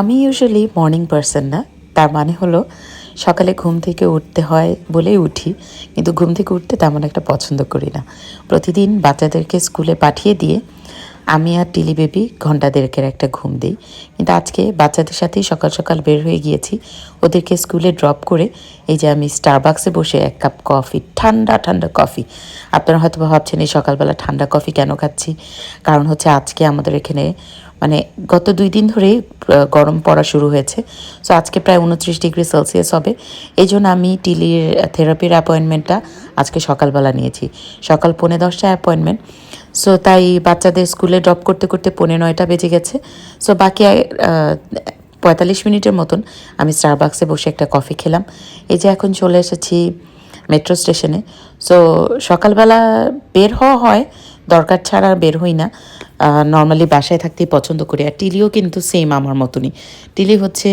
আমি usually morning person না। তার মানে হলো সকালে ঘুম থেকে উঠতে হয় বলেই উঠি, কিন্তু ঘুম থেকে উঠতে তেমন একটা পছন্দ করি না। প্রতিদিন বাচ্চাদেরকে স্কুলে পাঠিয়ে দিয়ে আমি আর টিলি বেবি ঘণ্টা দেড়েকের একটা ঘুম দিই। কিন্তু আজকে বাচ্চাদের সাথেই সকাল সকাল বের হয়ে গিয়েছি। ওদেরকে স্কুলে ড্রপ করে এই যে আমি স্টারবাক্সে বসে এক কাপ কফি ঠান্ডা ঠান্ডা কফি আপনারা হয়তো ভাবছেন, এই সকালবেলা ঠান্ডা কফি কেন খাচ্ছি? কারণ হচ্ছে আজকে আমাদের এখানে মানে গত দুই দিন ধরেই গরম পড়া শুরু হয়েছে। সো আজকে প্রায় উনত্রিশ ডিগ্রি সেলসিয়াস হবে। এই জন্য আমি টিলির থেরাপির অ্যাপয়েন্টমেন্টটা আজকে সকালবেলা নিয়েছি। সকাল পৌনে দশটায় অ্যাপয়েন্টমেন্ট সো তাই বাচ্চাদের স্কুলে ড্রপ করতে করতে পৌনে নয়টা বেজে গেছে। সো বাকি পঁয়তাল্লিশ মিনিটের মতন আমি স্টারবাক্সে বসে একটা কফি খেলাম। এই যে এখন চলে এসেছি মেট্রো স্টেশনে সো সকালবেলা বের হওয়া হয়, দরকার ছাড়া বের হই না। নর্মালি বাসায় থাকতেই পছন্দ করি। আর টিলিও কিন্তু সেম আমার মতনই। টিলি হচ্ছে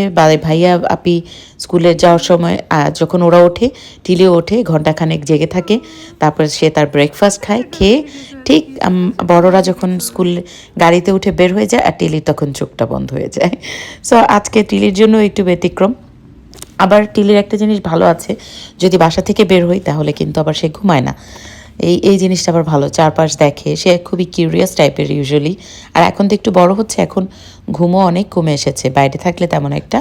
ভাইয়া, আপি স্কুলে যাওয়ার সময় যখন ওরা ওঠে, টিলিও ওঠে ঘন্টাখানেক জেগে থাকে। তারপর সে তার ব্রেকফাস্ট খায়, খেয়ে ঠিক বড়রা যখন স্কুল গাড়িতে উঠে বের হয়ে যায়, আর টিলির তখন চোখটা বন্ধ হয়ে যায়। সো আজকে টিলির জন্য একটু ব্যতিক্রম। আবার টিলির একটা জিনিস ভালো আছে, যদি বাসা থেকে বের হই, তাহলে কিন্তু আবার সে ঘুমায় না। এই এই জিনিসটা আবার ভালো। চারপাশ দেখে। সে খুবই কিউরিয়াস টাইপের ইউজুয়ালি আর এখন তো একটু বড় হচ্ছে, এখন ঘুমও অনেক কমে এসেছে। বাইরে থাকলে তেমন একটা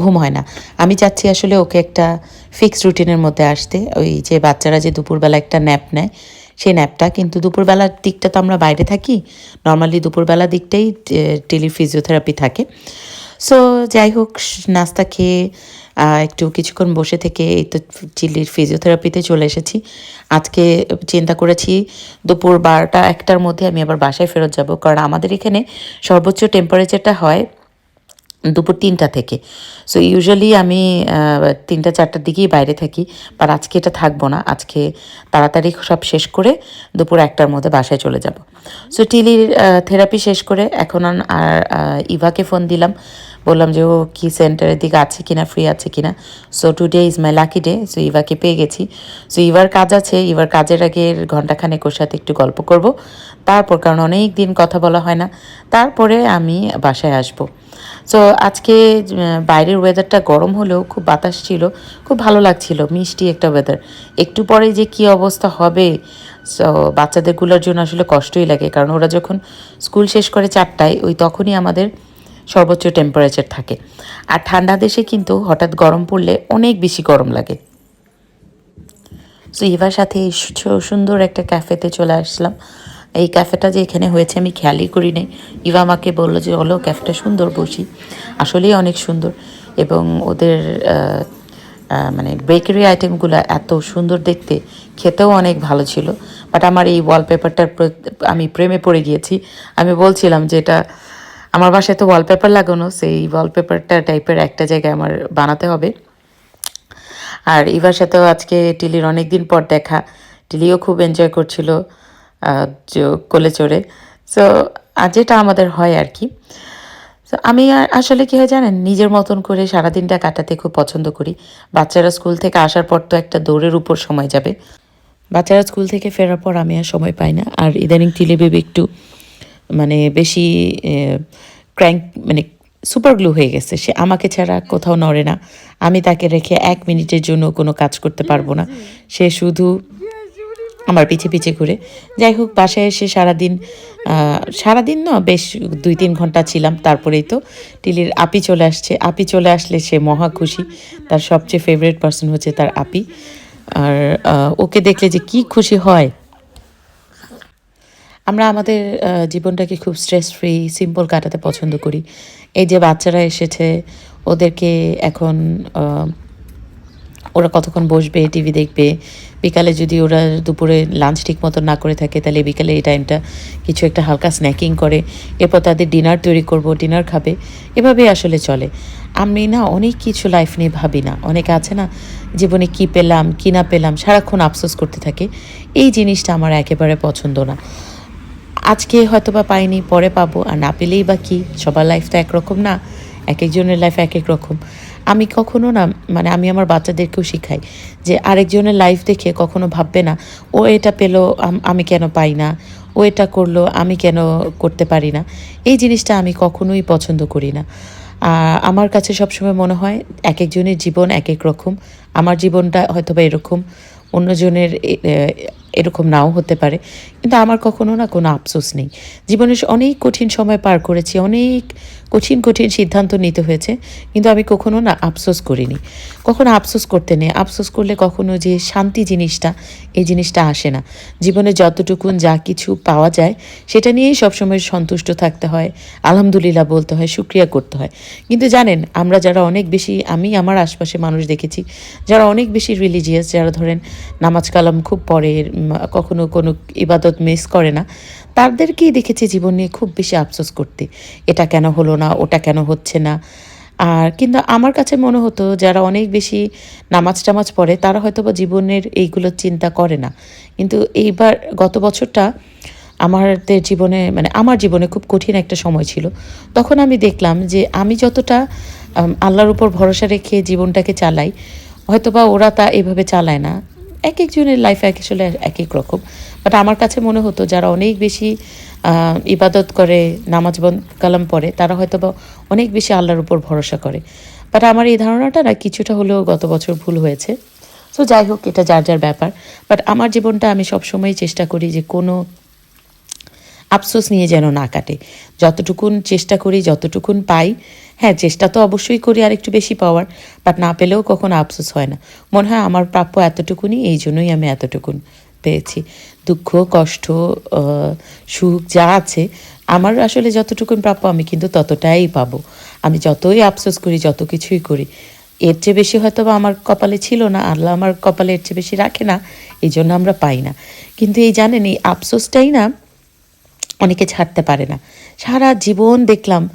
ঘুম হয় না। আমি চাচ্ছি আসলে ওকে একটা ফিক্সড রুটিনের মধ্যে আসতে। ওই যে বাচ্চারা যে দুপুরবেলা একটা ন্যাপ নেয়, সেই ন্যাপটা কিন্তু দুপুরবেলার দিকটা তো আমরা বাইরে থাকি। নর্মালি দুপুরবেলার দিকটাই টেলি ফিজিওথেরাপি থাকে। সো যাই হোক নাস্তা খেয়ে একটু কিছুক্ষণ বসে থেকে এই তো চিল্লির ফিজিওথেরাপিতে চলে এসেছি। আজকে চিন্তা করেছি, দুপুর বারোটা একটার মধ্যে আমি আবার বাসায় ফেরত যাব। কারণ আমাদের এখানে সর্বোচ্চ টেম্পারেচারটা হয় দুপুর তিনটা থেকে। সো ইউজুয়ালি আমি তিনটা, চারটার দিকেই বাইরে থাকি। বাট আজকে এটা থাকব না। আজকে তাড়াতাড়ি সব শেষ করে দুপুর একটার মধ্যে বাসায় চলে যাব। সো টিলির থেরাপি শেষ করে এখন আর ইভাকে ফোন দিলাম। বললাম যে, ও কি সেন্টারের দিকে আছে কিনা ফ্রি আছে কিনা? So today is my lucky day so ইভাকে পেয়ে গেছি। সো ইভার কাজ আছে। ইভার কাজের আগে ঘন্টাখানেক ওর সাথে একটু গল্প করব। তারপর, কারণ অনেক দিন কথা বলা হয় না, তারপরে আমি বাসায় আসব। সো আজকে বাইরের ওয়েদারটা গরম হলেও খুব বাতাস ছিল, খুব ভালো লাগছিল, মিষ্টি একটা ওয়েদার একটু পরে যে কি অবস্থা হবে সো বাচ্চাদেরগুলোর জন্য আসলে কষ্টই লাগে, কারণ ওরা যখন স্কুল শেষ করে চারটায়, ওই তখনই আমাদের সর্বোচ্চ টেম্পারেচার থাকে। আর ঠান্ডা দেশে কিন্তু হঠাৎ গরম পড়লে অনেক বেশি গরম লাগে। সো ইভার সাথে সুন্দর একটা ক্যাফেতে চলে আসলাম। এই ক্যাফেটা যে এখানে হয়েছে আমি খেয়ালই করি নাই। ইভা আমাকে বলল যে, হলো ক্যাফেটা সুন্দর বসি। আসলেই অনেক সুন্দর। এবং ওদের মানে বেকারি আইটেমগুলো এত সুন্দর দেখতে, খেতেও অনেক ভালো ছিল। বাট আমার এই ওয়ালপেপারটার আমি প্রেমে পড়ে গিয়েছি। আমি বলছিলাম যে, এটা আমার বাসায় তো ওয়ালপেপার লাগানো, সেই ওয়ালপেপারটা টাইপের একটা জায়গায় আমার বানাতে হবে। আর ইভার সাথেও আজকে টিলির অনেক দিন পর দেখা, টিলিও খুব এনজয় করছিল কোলে চড়ে। সো যেটা আমাদের হয় আর কি। তো আমি আসলে কি হয় জানেন, নিজের মতন করে সারাদিনটা কাটাতে খুব পছন্দ করি। বাচ্চারা স্কুল থেকে আসার পর তো একটা দৌড়ের উপর সময় যাবে। বাচ্চারা স্কুল থেকে ফেরার পর আমি আর সময় পাই না। আর ইদানিং টিলি বেবি একটু মানে বেশি ক্র্যাঙ্ক মানে সুপার গ্লু হয়ে গেছে। সে আমাকে ছাড়া কোথাও নড়ে না। আমি তাকে রেখে এক মিনিটের জন্য কোনো কাজ করতে পারব না। সে শুধু আমার পিছে পিছে ঘুরে। যাই হোক, বাসায় এসে সারাদিন সারাদিন না, বেশ দুই তিন ঘণ্টা ছিলাম। তারপরেই তো টিলির আপি চলে আসছে। আপি চলে আসলে সে মহা খুশি। তার সবচেয়ে ফেভারিট পার্সন হচ্ছে তার আপি। আর ওকে দেখলে যে কি খুশি হয় আমরা আমাদের জীবনটাকে খুব স্ট্রেস ফ্রি সিম্পল কাটাতে পছন্দ করি। এই যে বাচ্চারা এসেছে, ওদেরকে এখন ওরা কতক্ষণ বসবে টিভি দেখবে? বিকালে যদি ওরা দুপুরে লাঞ্চ ঠিক মতো না করে থাকে, তাহলে বিকালে এই টাইমটা কিছু একটা হালকা স্ন্যাকিং করে। এরপর তাদের ডিনার তৈরি করব ডিনার খাবে। এভাবেই আসলে চলে। আমি না অনেক কিছু লাইফ নিয়ে ভাবি না। অনেকে আছে না, জীবনে কি পেলাম, কি না পেলাম, সারাক্ষণ আফসোস করতে থাকে। এই জিনিসটা আমার একেবারে পছন্দ না। আজকে হয়তো বা পাইনি, পরে পাবো। আর না পেলেই বা কী? সবার লাইফ তো একরকম না। এক একজনের লাইফ এক এক রকম। আমি কখনো না মানে আমি আমার বাচ্চাদেরকেও শিখাই যে আরেকজনের লাইফ দেখে কখনো ভাববে না, ও এটা পেল, আম- কেন পাই না? ও এটা করল, আমি কেন করতে পারি না? এই জিনিসটা আমি কখনোই পছন্দ করি না। আমার কাছে সবসময় মনে হয় এক একজনের জীবন এক এক রকম। আমার জীবনটা হয়তো বা এরকম। অন্যজনের এরকম নাও হতে পারে। কিন্তু আমার কখনো না কোনো আফসোস নেই। জীবনের অনেক কঠিন সময় পার করেছি অনেক কঠিন কঠিন সিদ্ধান্ত নিতে হয়েছে। কিন্তু আমি কখনো না আফসোস করিনি। কখনো আফসোস করতে নেই। আফসোস করলে কখনো যে শান্তি জিনিসটা এই জিনিসটা আসে না। জীবনে যতটুকুন যা কিছু পাওয়া যায় সেটা নিয়েই সবসময় সন্তুষ্ট থাকতে হয় আলহামদুলিল্লাহ বলতে হয় শুক্রিয়া করতে হয়। কিন্তু জানেন আমরা যারা অনেক বেশি আমি আমার আশপাশে মানুষ দেখেছি যারা অনেক বেশি রিলিজিয়াস যারা ধরেন নামাজ কালাম খুব উম, কখনো কোনো ইবাদত মিস করে না। তাদেরকেই দেখেছি জীবন নিয়ে খুব বেশি আফসোস করতে। এটা কেন হলো না, ওটা কেন হচ্ছে না? আর কিন্তু আমার কাছে মনে হতো যারা অনেক বেশি নামাজ টামাজ পড়ে, তারা হয়তো বা জীবনের এইগুলো চিন্তা করে না। কিন্তু এইবার গত বছরটা আমাদের জীবনে মানে আমার জীবনে খুব কঠিন একটা সময় ছিল। তখন আমি দেখলাম যে আমি যতটা আল্লাহর উপর ভরসা রেখে জীবনটাকে চালাই, হয়তোবা ওরা তা এভাবে চালায় না। এক একজনের লাইফে এক আসলে এক এক রকম। বাট আমার কাছে মনে হতো যারা অনেক বেশি ইবাদত করে, নামাজ কালাম পড়ে, তারা হয়তো বা অনেক বেশি আল্লাহর উপর ভরসা করে। বাট আমার এই ধারণাটা না, কিছুটা হলেও গত বছর ভুল হয়েছে। সো যাই হোক, এটা যার যার ব্যাপার। বাট আমার জীবনটা আমি সবসময় চেষ্টা করি যে কোনো আফসোস নিয়ে যেন না কাটে। যতটুকুন চেষ্টা করি, যতটুকুন পাই হ্যাঁ চেষ্টা তো অবশ্যই করি আর একটু বেশি পাওয়ার বাট না পেলেও কখনো আফসোস হয় না। মনে হয় আমার প্রাপ্য এতটুকুনি এই জন্যই আমি এতটুকুন পেয়েছি। দুঃখ, কষ্ট সুখ যা আছে, আমার আসলে যতটুকুন প্রাপ্য আমি কিন্তু ততটাই পাবো। আমি যতই আফসোস করি, যত কিছুই করি, এর চেয়ে বেশি হয়তো বা আমার কপালে ছিল না, আল্লাহ আমার কপালে এর চেয়ে বেশি রাখে না, এই জন্য আমরা পাই না। কিন্তু এই জানেন, এই আফসোসটাই না অনেকে ছাড়তে পারে না। সারা জীবন দেখলাম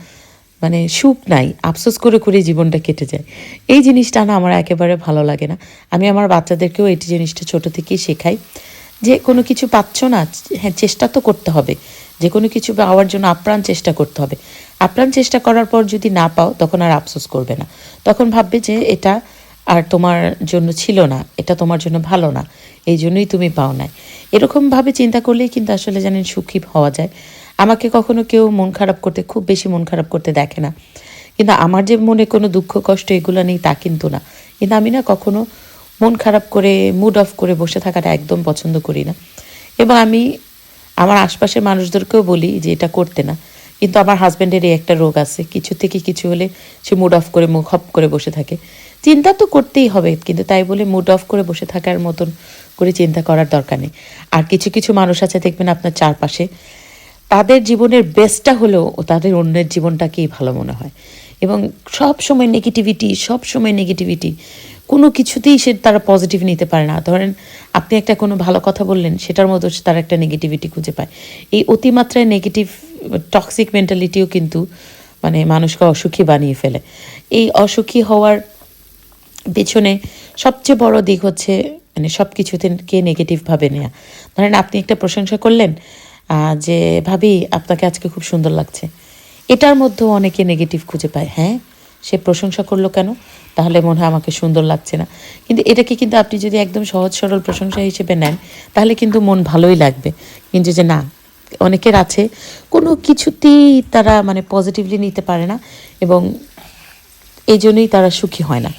মানে সুখ নাই, আফসোস করে করে জীবনটা কেটে যায়। এই জিনিসটা না আমার একেবারে ভালো লাগে না। আমি আমার বাচ্চাদেরকেও এই জিনিসটা ছোট থেকেই শেখাই যে, কোনো কিছু পাচ্ছ না হ্যাঁ চেষ্টা তো করতে হবে। যে কোনো কিছু পাওয়ার জন্য আপ্রাণ চেষ্টা করতে হবে। আপ্রাণ চেষ্টা করার পর যদি না পাও, তখন আর আফসোস করবে না। তখন ভাববে যে, এটা আর তোমার জন্য ছিল না, এটা তোমার জন্য ভালো না। এই জন্যই তুমি পাও নাই। এরকমভাবে চিন্তা করলেই কিন্তু আসলে জানেন সুখী হওয়া যায়। আমাকে কখনো কেউ মন খারাপ করতে, খুব বেশি মন খারাপ করতে দেখে না। কিন্তু আমার যে মনে কোনো দুঃখ, কষ্ট এগুলো নেই তা কিন্তু না। কিন্তু আমি না কখনো মন খারাপ করে মুড অফ করে বসে থাকাটা একদম পছন্দ করি না। এবং আমি আমার আশপাশের মানুষদেরকেও বলি যে এটা করতে না। কিন্তু আমার হাজব্যান্ডের এই একটা রোগ আছে। কিছু থেকে কিছু হলে সে মুড অফ করে, মুখ হপ করে বসে থাকে। চিন্তা তো করতেই হবে, কিন্তু তাই বলে মুড অফ করে বসে থাকার মতন করে চিন্তা করার দরকার নেই। আর কিছু কিছু মানুষ আছে, দেখবেন আপনার চারপাশে, তাদের জীবনের বেস্টটা হলেও তাদের অন্যের জীবনটাকেই ভালো মনে হয়। এবং সব সময় নেগেটিভিটি সব সময় নেগেটিভিটি কোনো কিছুতেই সে তারা পজিটিভ নিতে পারে না। ধরেন, আপনি একটা কোনো ভালো কথা বললেন, সেটার মধ্যে তারা একটা নেগেটিভিটি খুঁজে পায়। এই অতিমাত্রায় নেগেটিভ টক্সিক মেন্টালিটিও কিন্তু মানে মানুষকে অসুখী বানিয়ে ফেলে। এই অসুখী হওয়ার পেছনে সবচেয়ে বড় দিক হচ্ছে মানে সব কিছুতে কে নেগেটিভভাবে নেওয়া ধরেন আপনি একটা প্রশংসা করলেন যে, ভাবি, আপনাকে আজকে খুব সুন্দর লাগছে। এটার মধ্যেও অনেকে নেগেটিভ খুঁজে পায়। হ্যাঁ সে প্রশংসা করল কেন? তাহলে মনে হয় আমাকে সুন্দর লাগছে না। কিন্তু এটাকে কিন্তু আপনি যদি একদম সহজ সরল প্রশংসা হিসেবে নেন, তাহলে কিন্তু মন ভালোই লাগবে। কিন্তু যে না, অনেকের আছে, কোনো কিছুতেই তারা মানে পজিটিভলি নিতে পারে না এবং এই জন্যই তারা সুখী হয় না।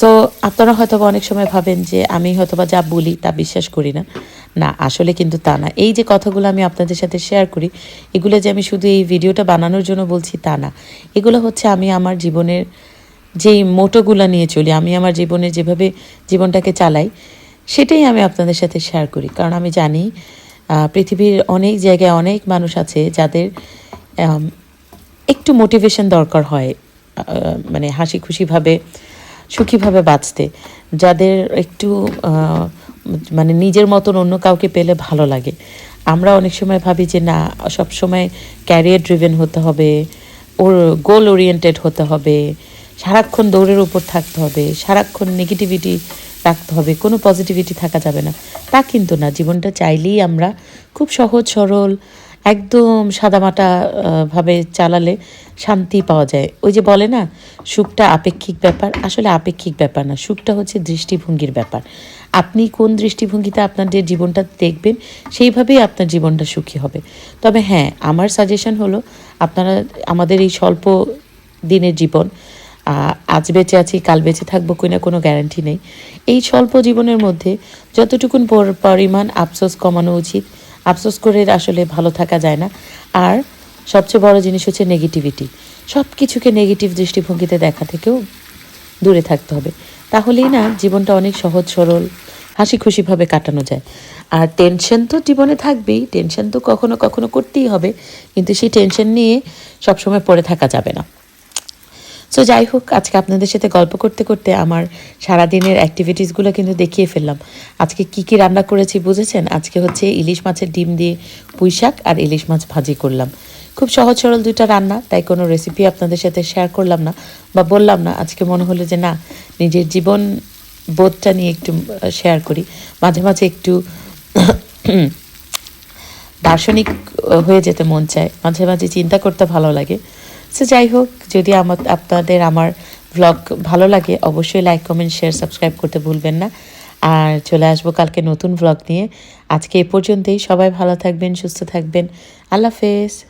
সো আপনারা হয়তো অনেক সময় ভাবেন যে আমি হয়তো বা যা বলি তা বিশ্বাস করি না। না, আসলে কিন্তু তা না। এই যে কথাগুলো আমি আপনাদের সাথে শেয়ার করি, এগুলো যে আমি শুধু এই ভিডিওটা বানানোর জন্য বলছি তা না। এগুলো হচ্ছে আমি আমার জীবনের যেই মোটোগুলো নিয়ে চলি, আমি আমার জীবনে যেভাবে জীবনটাকে চালাই, সেটাই আমি আপনাদের সাথে শেয়ার করি। কারণ আমি জানি পৃথিবীর অনেক জায়গায় অনেক মানুষ আছে যাদের একটু মোটিভেশন দরকার হয় মানে হাসি খুশিভাবে সুখীভাবে বাঁচতে, যাদের একটু মানে নিজের মতন অন্য কাউকে পেলে ভালো লাগে। আমরা অনেক সময় ভাবি যে, না সব সময় ক্যারিয়ার ড্রিভেন হতে হবে, ওর গোল ওরিয়েন্টেড হতে হবে, সারাক্ষণ দৌড়ের উপর থাকতে হবে, সারাক্ষণ নেগেটিভিটি রাখতে হবে, কোনো পজিটিভিটি থাকা যাবে না। তা কিন্তু না, জীবনটা চাইলেই আমরা খুব সহজ, সরল একদম সাদামাটা ভাবে চালালে শান্তি পাওয়া যায়। ওই যে বলে না, সুখটা আপেক্ষিক ব্যাপার। আসলে আপেক্ষিক ব্যাপার না, সুখটা হচ্ছে দৃষ্টিভঙ্গির ব্যাপার। আপনি কোন দৃষ্টিভঙ্গিতে আপনাদের জীবনটা দেখবেন, সেইভাবেই আপনার জীবনটা সুখী হবে। তবে হ্যাঁ আমার সাজেশন হলো, আপনারা, আমাদের এই স্বল্প দিনের জীবন আজ বেঁচে আছি, কাল বেঁচে থাকব কিনা কোনো গ্যারান্টি নেই। এই স্বল্প জীবনের মধ্যে যতটুকুন পরিমাণ আফসোস কমানো উচিত আফসোস করে আসলে ভালো থাকা যায় না। আর সবচেয়ে বড় জিনিস হচ্ছে নেগেটিভিটি সব কিছুকে নেগেটিভ দৃষ্টিভঙ্গিতে দেখা থেকেও দূরে থাকতে হবে। তাহলেই না জীবনটা অনেক সহজ, সরল হাসি খুশিভাবে কাটানো যায়। আর টেনশন তো জীবনে থাকবেই টেনশন তো কখনো কখনো করতেই হবে, কিন্তু সেই টেনশন নিয়ে সবসময় পড়ে থাকা যাবে না। সো যাই হোক, আজকে আপনাদের সাথে গল্প করতে করতে আমার সারাদিনের অ্যাক্টিভিটিসগুলো কিন্তু দেখিয়ে ফেললাম। আজকে কি কি রান্না করেছি বুঝেছেন? আজকে হচ্ছে ইলিশ মাছের ডিম দিয়ে পুঁই শাক আর ইলিশ মাছ ভাজি করলাম। খুব সহজ সরল দুইটা রান্না, তাই কোনো রেসিপি আপনাদের সাথে শেয়ার করলাম না বা বললাম না। আজকে মনে হলো যে, না, নিজের জীবন বোধটা নিয়ে একটু শেয়ার করি। মাঝে মাঝে একটু দার্শনিক হয়ে যেতে মন চায়। মাঝে মাঝে চিন্তা করতে ভালো লাগে। সো যাই হোক, যদি আমার আপনাদের আমার ব্লগ ভালো লাগে, অবশ্যই লাইক কমেন্ট শেয়ার সাবস্ক্রাইব করতে ভুলবেন না। আর চলে আসব কালকে নতুন ব্লগ নিয়ে। আজকে এ পর্যন্তই। সবাই ভালো থাকবেন, সুস্থ থাকবেন। আল্লাহ হাফেজ।